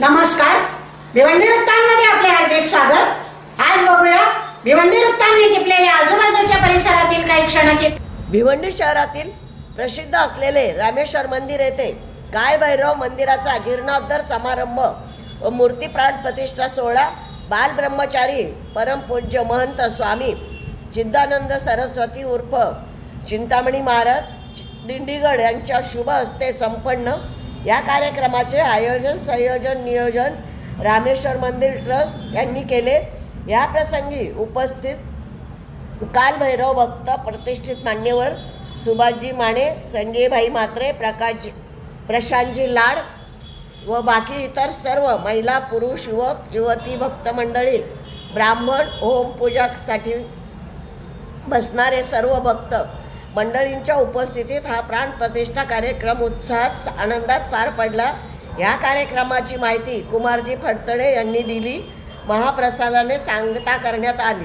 नमस्कार. भिवंडी वृत्तांमध्ये आपले हार्दिक स्वागत. आज बघूया भिवंडी वृत्तांनी टिपलेल्या आजूबाजूच्या परिसरातील काही क्षणाचे भिवंडी शहरातील प्रसिद्ध असलेले रामेश्वर मंदिर येथे काय भैरव मंदिराचा जीर्णोद्धार समारंभ व मूर्ती प्राण प्रतिष्ठा सोहळा बाल ब्रह्मचारी परमपूज्य महंत स्वामी चिद्दानंद सरस्वती उर्फ चिंतामणी महाराज दिंडीगड यांच्या शुभ हस्ते संपन्न या कार्यक्रमाचे आयोजन संयोजन नियोजन रामेश्वर मंदिर ट्रस्ट यांनी केले. या प्रसंगी उपस्थित कालभैरव भक्त प्रतिष्ठित मान्यवर सुभाषजी माने संजयभाई म्हात्रे प्रकाश प्रशांतजी लाड व बाकी इतर सर्व महिला पुरुष युवक युवती भक्त मंडळी ब्राह्मण होम पूजासाठी बसणारे सर्व भक्त मंडळींच्या उपस्थितीत हा प्राण प्रतिष्ठा कार्यक्रम उत्साहात आनंदात पार पडला. या कार्यक्रमाची माहिती कुमारजी फडतडे यांनी दिली. महाप्रसादाने सांगता करण्यात आली.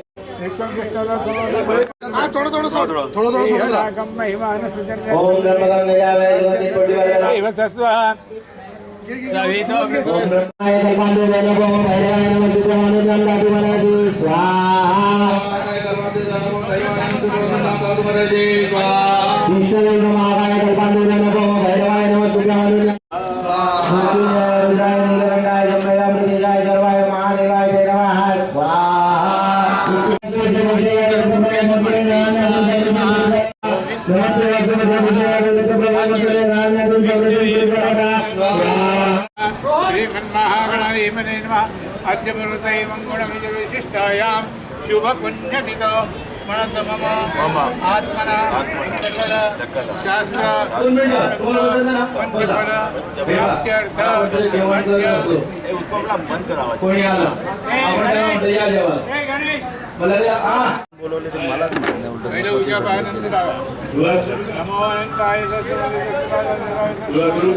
वाजवा, पाणी. परत पाणी वाजवा. आता ते बाजूला पुढे घ्या. सुगंध घ्या, कपाळ लावा आणि साईडला सोडून द्या. श्रीमन्महागणाधिपते नमः अद्यमृतैवं गुणविजयविशिष्टायां शुभपुण्यतिथो मनस मम आत्मना सकल शास्त्र पंचफल प्राप्त्यर्थ हे गणेश पहिले उद्या पायानंद नमो अनंताय सत्य नैवेद्य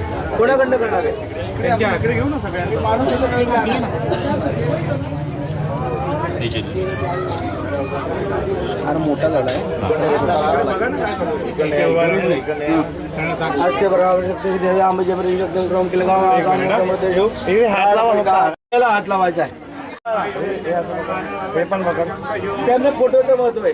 कोणाकडनं करणार आहे इकडे घेऊ ना सगळ्यांनी माणूस इकडे द्या. फार मोठा झाला आहे आंबेच्या ग्राउंड केलं हात लावा हात लावायचा आहे हे पण बघा त्यांना फोटोचं महत्त्व आहे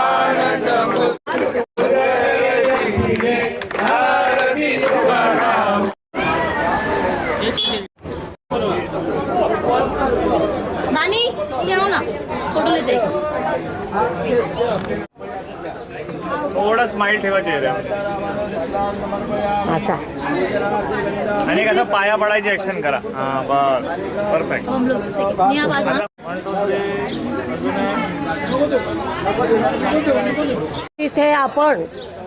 थोडं स्माइल ठेवा चेहऱ्यावर. असा. आणि कसं पाया पडायची ऍक्शन करा. हा बस. परफेक्ट हम लोग सेकंड नहीं आवाज हाँ इथे आपण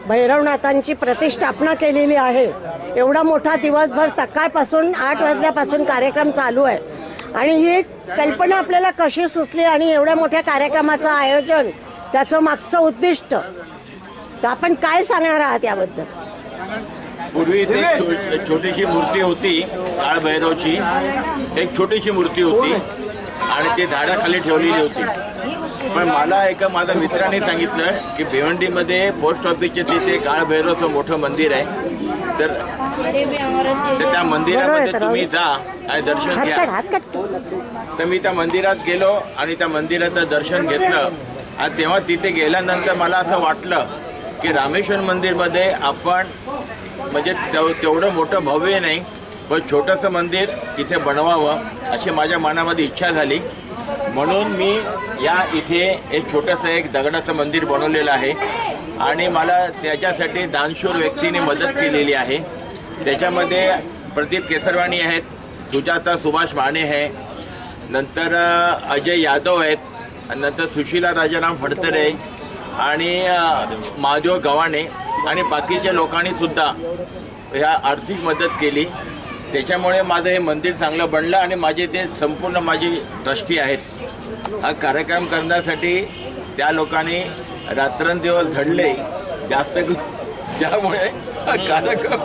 भैरवनाथांची प्रतिष्ठापना केलेली आहे. एवढा मोठा दिवसभर सकाळपासून आठ वाजल्यापासून कार्यक्रम चालू आहे. आणि ही कल्पना आपल्याला कशी सुचली आणि एवढ्या मोठ्या कार्यक्रमाचं आयोजन त्याचं मागचं उद्दिष्ट तर आपण काय सांगणार आहात याबद्दल? पूर्वी इथे एक छो- छोटीशी मूर्ती होती काळभैरवची एक छोटीशी मूर्ती होती आणि ती झाडाखाली ठेवलेली होती. पण मला एका माझ्या मित्राने सांगितलं की भिवंडीमध्ये पोस्ट ऑफिसच्या तिथे काळभैरवचं मोठं मंदिर आहे. तर तर त्या मंदिरामध्ये तुम्ही जा आणि दर्शन घ्या. तर मी त्या मंदिरात गेलो आणि त्या मंदिराचं दर्शन घेतलं. आणि तेव्हा तिथे गेल्यानंतर मला असं वाटलं की रामेश्वर मंदिरमध्ये आपण म्हणजे तेव तेवढं मोठं भव्य नाही पण छोटंसं मंदिर तिथे बनवावं अशी माझ्या मनामध्ये इच्छा झाली. म्हणून मी या इथे एक छोटंसं एक दगडाचं मंदिर बनवलेलं आहे. आणि मला त्याच्यासाठी दानशूर व्यक्तीने मदत केलेली आहे. त्याच्यामध्ये प्रदीप केसरवाणी आहेत सुजाता सुभाष माने आहे नंतर अजय यादव आहेत नंतर सुशीला राजाराम फडतरे आणि महादेव गव्हाणे आणि बाकीच्या लोकांनीसुद्धा ह्या आर्थिक मदत केली. त्याच्यामुळे माझं हे मंदिर चांगलं बनलं आणि माझे ते संपूर्ण माझी ट्रस्टी आहेत. हा कार्यक्रम करण्यासाठी त्या लोकांनी रात्रंदिवस झडले जास्त ज्यामुळे कार्यक्रम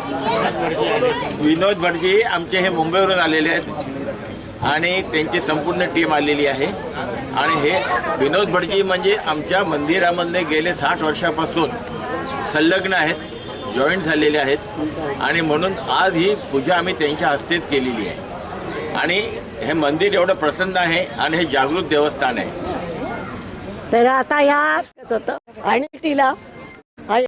विनोद भटजी आमचे हे मुंबईवरून आलेले आहेत आणि त्यांची संपूर्ण टीम आलेली आहे. आणि हे विनोद भटजी म्हणजे आमच्या मंदिरामध्ये गेले साठ वर्षापासून संलग्न आहेत जॉईंट झालेले आहेत. आणि म्हणून आज ही पूजा आम्ही त्यांच्या हस्तेच केलेली आहे. आणि हे मंदिर एवढं प्रसन्न आहे आणि हे जागृत देवस्थान आहे. तर आता या होतं. आणि तिला